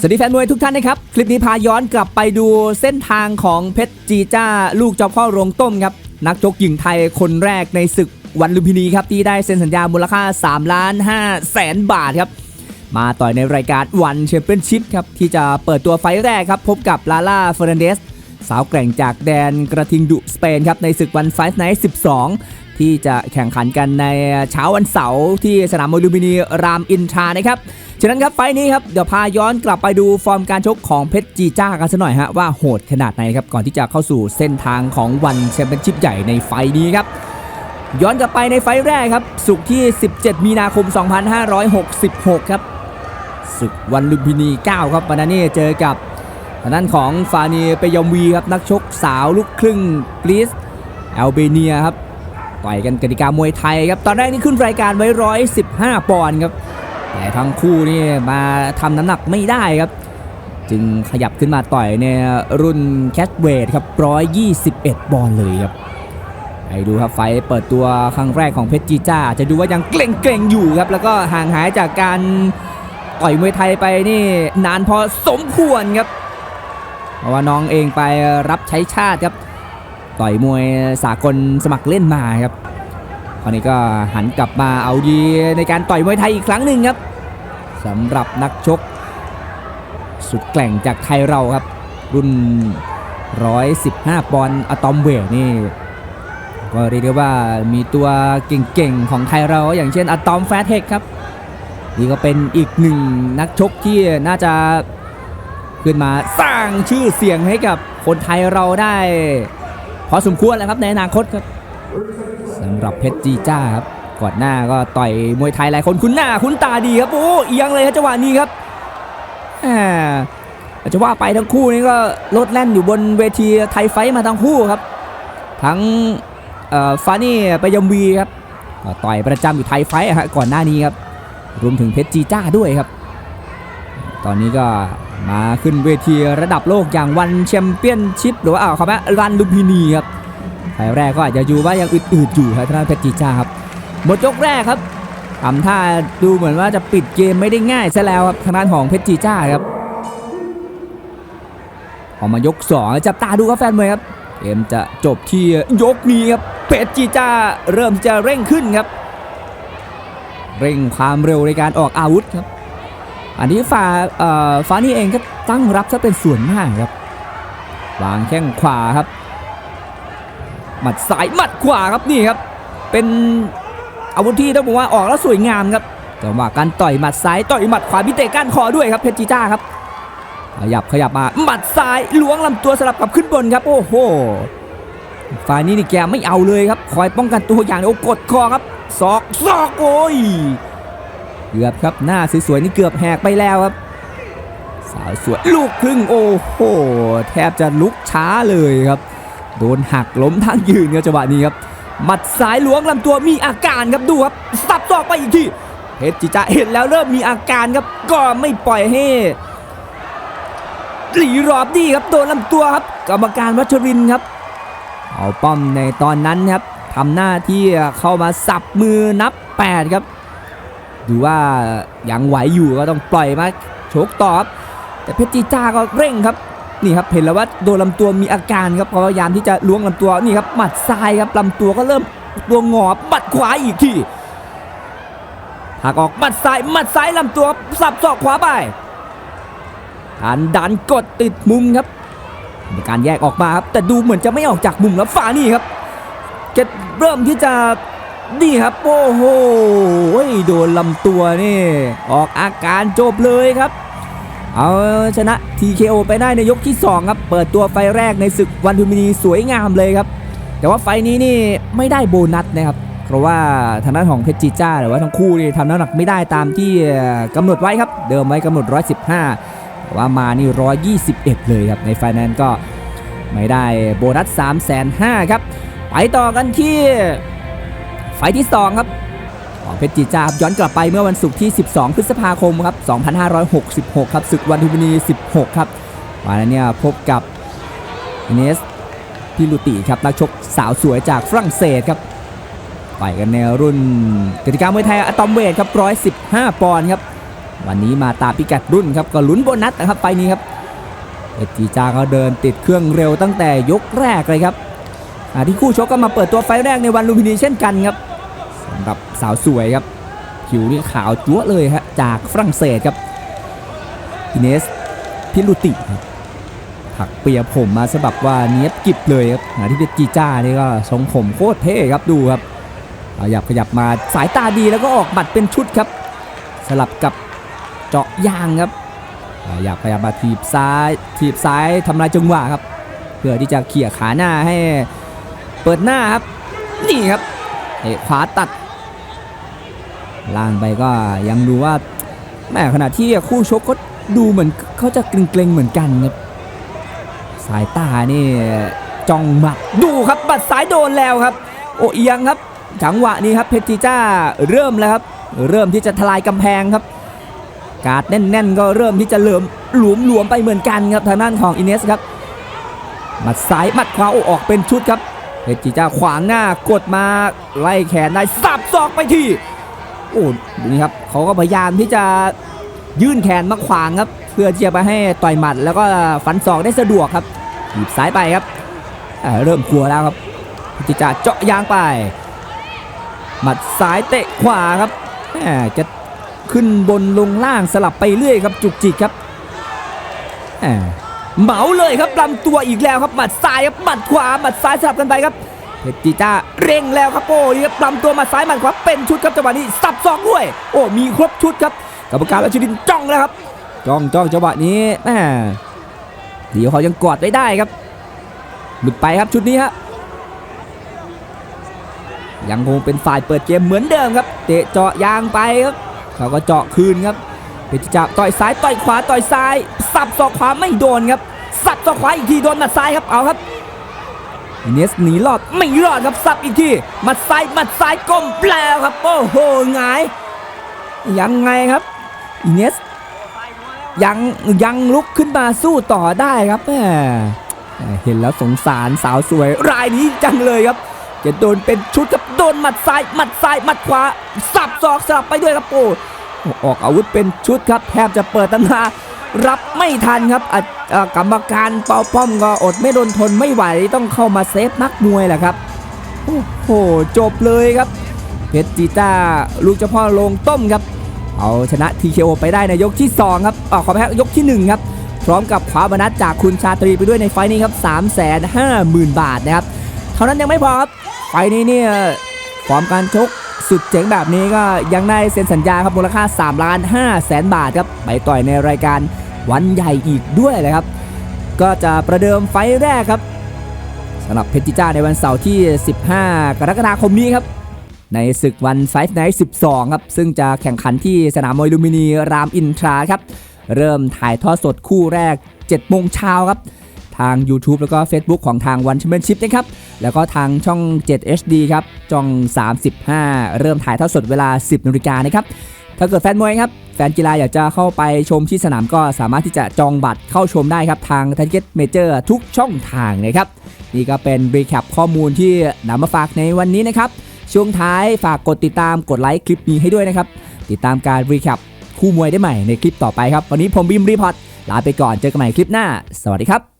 สวัสดีแฟนมวยทุกท่านนะครับ คลิปนี้พาย้อนกลับไปดูเส้นทางของเพชรจีจ้า ลูกจอบข้อโรงต้มครับ นักชกหญิงไทยคนแรกในศึกวันลุมพินีครับ ที่ได้เซ็นสัญญามูลค่า3ล้าน5แสนบาทครับ มาต่อยในรายการวันแชมเปี้ยนชิพครับ ที่จะเปิดตัวไฟแรกครับ พบกับลาล่าเฟอร์นันเดส สาวแกร่งจากแดนกระทิงดุสเปนครับในศึกวันไฟท์ไนท์12 ที่จะแข่งขันกันในเช้าวันเสาร์ที่สนามมลุมพินีรามอินทรานะครับฉะนั้นครับไฟล์นี้ครับเดี๋ยวพาย้อนกลับไปดูฟอร์มการชกของเพชรจีจ้ากันสักหน่อยฮะว่าโหดขนาดไหนครับก่อนที่จะเข้าสู่เส้นทางของวันแชมเปี้ยนชิพใหญ่ในไฟล์นี้ครับย้อนกลับไปในไฟล์แรกครับสุกที่ 17 มีนาคม 2566 ครับศึกวันลุมพินี 9 ครับวันนั้นนี่เจอกับ ทางด้านของฟานีเปยอมวีครับนักชกสาวลูกครึ่งกรีซแอลเบเนียครับต่อยกันกติกามวยไทยครับตอนแรกนี่ขึ้นรายการไว้ 115 ปอนด์ครับแต่ทั้งคู่นี่มาทำน้ำหนักไม่ได้ครับ จึงขยับขึ้นมาต่อยในรุ่นแคชเวทครับ 121บอลเลยครับไปดูครับไฟเปิดตัวครั้งแรกของเพชรจีจ้า จะดูว่ายังเกรงๆอยู่ครับ แล้วก็ห่างหายจากการต่อยมวยไทยไปนี่นานพอสมควรครับ เพราะว่าน้องเองไปรับใช้ชาติครับต่อยมวยสากลสมัครเล่นมาครับคราวนี้ก็หันกลับมาเอาดีในการต่อยมวยไทยอีกครั้งหนึ่งครับสำหรับนักชก สุดแกร่งจากไทยเราครับ รุ่น 115 ปอนด์อะตอมเวทนี่ก็เรียกได้ว่ามีตัวเก่งๆ ของไทยเราอย่างเช่นอะตอมแฟตเทคครับ นี่ก็เป็นอีกหนึ่งนักชกที่น่าจะ ขึ้นมาสร้างชื่อเสียงให้กับคนไทยเราได้ พอสมควรแล้วครับในอนาคตครับสำหรับเพชรจีจ้าครับก่อนหน้าก็ต่อยมวยไทยหลายคนคุ้นหน้าคุ้นตาดีครับโอ้เอียงเลยครับจังหวะนี้ครับอาจะว่าไปทั้งคู่นี้ก็ลดแล่นอยู่บนเวทีไทยไฟมาทั้งคู่ครับ ทั้งฟานี่ไปยมวีครับต่อยประจำอยู่ไทยไฟก่อนหน้านี้ครับรวมถึงเพชรจีจ้าด้วยครับ ตอนนี้ก็มาขึ้นเวทีระดับโลกอย่างวันแชมเปี้ยนชิพหรือว่าอ่าครับรันลุมพินีครับไฟแรกก็อาจจะอยู่ว่ายังอืดๆอยู่ครับทางด้านเพชรจีจ้าครับหมดยกแรกครับทำท่าดูเหมือนว่าจะปิดเกมไม่ได้ง่ายซะแล้วครับทางด้านของเพชรจีจ้าครับออกมายกสองจับตาดูครับแฟนมวยครับเกมจะจบที่ยกนี้ครับเพชรจีจ้าเริ่มจะเร่งขึ้นครับ เร่งความเร็วในการออกอาวุธครับ อันนี้ฟ้าฟ้านี่เองก็ตั้งรับซะเป็นส่วนมากครับ วางแข้งขวาครับ หมัดซ้ายหมัดขวาครับนี่ครับ เป็นอาวุธที่ต้องบอกว่าออกแล้วสวยงามครับจังหวะการต่อยหมัดซ้ายต่อยหมัดขวาพิเตะก้านคอด้วยครับเพชรจีจ้าครับ ขยับขยับมาหมัดซ้ายล้วงลำตัวสลับกับขึ้นบนครับ โอ้โหฝ่ายนี้นี่แกไม่เอาเลยครับ คอยป้องกันตัวอย่างโอ้กดคอครับศอกศอกโอ้ย เกือบครับหน้าสวยๆนี่เกือบแหกไปแล้วครับ สาวสวยลูกครึ่งโอ้โหแทบจะลุกช้าเลยครับ โดนหักล้มทั้งยืนครับจังหวะนี้ครับหมัดซ้ายหลวงลำตัวมีอาการครับดูครับสับศอกไปอีกทีเพชรจิจะเห็นแล้วเริ่มมีอาการครับ ก็ไม่ปล่อยให้หลีรอบดีครับโดนลำตัวครับกรรมการวัชรินทร์ครับ เอาป้อมในตอนนั้นครับทำหน้าที่เข้ามาสับมือนับ 8 ครับ ดูว่ายังไหวอยู่ก็ต้องปล่อยมาโชกต่อครับแต่เพชรจีจ้าก็เร่งครับนี่ครับเห็นแล้วว่าโดนลำตัวมีอาการครับพยายามที่จะล้วงลำตัวนี่ครับหมัดซ้ายครับลำตัวก็เริ่มตัวงอหมัดขวาอีกทีหักออกหมัดซ้ายหมัดซ้ายลำตัวสับศอกขวาไปการดันกดติดมุมครับในการแยกออกมาครับแต่ดูเหมือนจะไม่ออกจากมุมแล้วฝานี่ครับเกเริ่มที่จะ นี่ครับโอ้โหโดนลำตัวนี่ ออกอาการจบเลยครับ เอาชนะ TKO ไปได้ในยกที่ 2 ครับ เปิดตัวไฟแรกในศึกวันทูมินีสวยงามเลยครับ แต่ว่าไฟนี้นี่ไม่ได้โบนัสนะครับ เพราะว่าทางด้านของเพชรจีจ้าหรือว่าทั้งคู่นี่ทำน้ำหนักไม่ได้ตามที่กำหนดไว้ครับ เดิมไว้กำหนด 115แต่ว่ามานี่ 121 เลยครับในไฟนั้นก็ไม่ได้โบนัส3 5 0 0 0ครับไปต่อกันที่ ไฟที่ 2 ครับของเพชรจีจาย้อนกลับไปเมื่อวันศุกร์ที่ 12 พฤษภาคมครับ 2566 ครับศึกวันทูมินี 16 ครับวันนั้นเนี่ยพบกับเนสพิลูติครับนักชกสาวสวยจากฝรั่งเศสครับต่อยกันในรุ่นกติกามวยไทยอะตอมเวทครับ115 ปอนด์ครับ วันนี้มาตาพิกัดรุ่นครับก็ลุ้นโบนัสนะครับไฟล์นี้ครับเพชรจีจาเขาเดินติดเครื่องเร็วตั้งแต่ยกแรกเลยครับที่คู่ชกก็มาเปิดตัวไฟแรกในวันลุมพินีเช่นกันครับ สำหรับสาวสวยครับผิวนี่ขาวจั๊วเลยฮะจากฝรั่งเศสครับอินเนสพิลุติครับถักเปียผมมาสบับว่าเนี้ยบกิบเลยครับหาที่เพชรจีจ้านี่ก็ทรงผมโคตรเท่ครับดูครับขยับขยับมาสายตาดีแล้วก็ออกหมัดเป็นชุดครับ สลับกับเจาะยางครับขยับขยับมาถีบซ้ายถีบซ้ายทำลายจังหวะครับ เพื่อที่จะเขี่ยขาหน้าให้เปิดหน้าครับนี่ครับ เตะขวาตัด ล่างไปก็ยังดูว่าแม่ขณะที่คู่ชกก็ดูเหมือนเขาจะเกรงๆเหมือนกันครับสายตานี่จ้องหมัดดูครับบัดซ้ายโดนแล้วครับ โอเอียงครับ จังหวะนี้ครับเพชรจีจ้าเริ่มแล้วครับ เริ่มที่จะทลายกำแพงครับ การ์ดแน่นๆ ก็เริ่มที่จะเหลื่อมหลวมหลวมๆไปเหมือนกันครับทางด้านของอินเนสครับหมัดซ้ายหมัดขวาโอออกเป็นชุดครับ เพชรจีจ้าขวางหน้ากดมาไล่แขนได้สับศอกไปที่โอ้ดูนี่ครับเขาก็พยายามที่จะยื่นแขนมาขวางครับ เพื่อที่จะไปให้ต่อยหมัด แล้วก็ฟันศอกได้สะดวกครับหยิบซ้ายไปครับเริ่มกลัวแล้วครับเพชรจีจ้าเจาะยางไป หมัดซ้ายเตะขวาครับแหมจะขึ้นบนลงล่างสลับไปเรื่อยครับจุกจิกครับ เหมาเลยครับลำตัวอีกแล้วครับหมัดซ้ายครับหมัดขวาหมัดซ้ายสลับกันไปครับเพชรจีจ้าเร่งแล้วครับโอ้ยครับลำตัวหมัดซ้ายหมัดขวาเป็นชุดครับจังหวะนี้สับศอกด้วย โอ้มีครบชุดครับกรรมการราชดินจ้องแล้วครับจ้องจ้องจังหวะนี้แหมเดี๋ยวเขายังกอดไว้ได้ครับหลุดไปครับชุดนี้ฮะยังคงเป็นฝ่ายเปิดเกมเหมือนเดิมครับ เตะเจาะยางไปครับเขาก็เจาะคืนครับ เพชรจับต่อยซ้ายต่อยขวาต่อยซ้าย สับศอกขวาไม่โดนครับ สับศอกขวาอีกทีโดนหมัดซ้ายครับเอาครับอินเนสหนีรอดไม่รอดครับสับอีกทีหมัดซ้ายหมัดซ้ายก้มแปลครับโอ้โหงาย ยังไงครับอินเนสยังยังลุกขึ้นมาสู้ต่อได้ครับแมเห็นแล้วสงสารสาวสวยรายนี้จังเลยครับจะโดนเป็นชุดกับโดนหมัดซ้ายหมัดซ้ายหมัดขวาสับศอกสลับไปด้วยครับโอ้ ออกอาวุธเป็นชุดครับแทบจะเปิดตำนารับไม่ทันครับอะอะกรรมการเป่าป้อมก็อดไม่ดนทนไม่ไหวต้องเข้ามาเซฟนักมวยแหละครับโอ้โหจบเลยครับเพชรจีต้าลูกเจ้าพ่อลงต้มครับ เอาชนะ TKO ไปได้ในยกที่ 2 ครับออขอแพ้ยกที่ 1 ครับ พร้อมกับคว้าบนัสจากคุณชาตรีไปด้วยในไฟนี้ครับ3 5 0 0 0 0 บาทนะครับ เท่านั้นยังไม่พอครับ ไฟนี้เนี่ยฟอร์มการชก สุดเจ๋งแบบนี้ก็ยังได้เซ็นสัญญาครับมูลค่า3ล้าน5แสนบาทครับไปต่อยในรายการวันใหญ่อีกด้วยเลยครับ ก็จะประเดิมไฟแรกครับสำหรับเพชรจิจ้าในวันเสาร์ที่ 15 กรกฎาคมนี้ครับ ในศึกวันไฟท์ไนท์12 ครับ ซึ่งจะแข่งขันที่สนามมวยลุมพินีรามอินทราครับ เริ่มถ่ายทอดสดคู่แรก7โมงเช้าครับ ทาง YouTube แล้วก็ Facebook ของทางวันแชมเปี้ยนชิพนะครับ แล้วก็ทางช่อง 7 HD ครับช่อง 35 เริ่มถ่ายทอดสดเวลา 10นาฬิกานะครับ ถ้าเกิดแฟนมวยครับ แฟนกีฬาอยากจะเข้าไปชมที่สนามก็สามารถที่จะจองบัตรเข้าชมได้ครับทางทันเก็ตเมเจอร์ทุกช่องทางนะครับ นี่ก็เป็นรีแคปข้อมูลที่นำมาฝากในวันนี้นะครับ ช่วงท้ายฝากกดติดตามกดไลค์คลิปนี้ให้ด้วยนะครับ ติดตามการรีแคปคู่มวยได้ใหม่ในคลิปต่อไปครับ วันนี้ผมบิมรีพอร์ตลาไปก่อนเจอกันใหม่คลิปหน้า สวัสดีครับ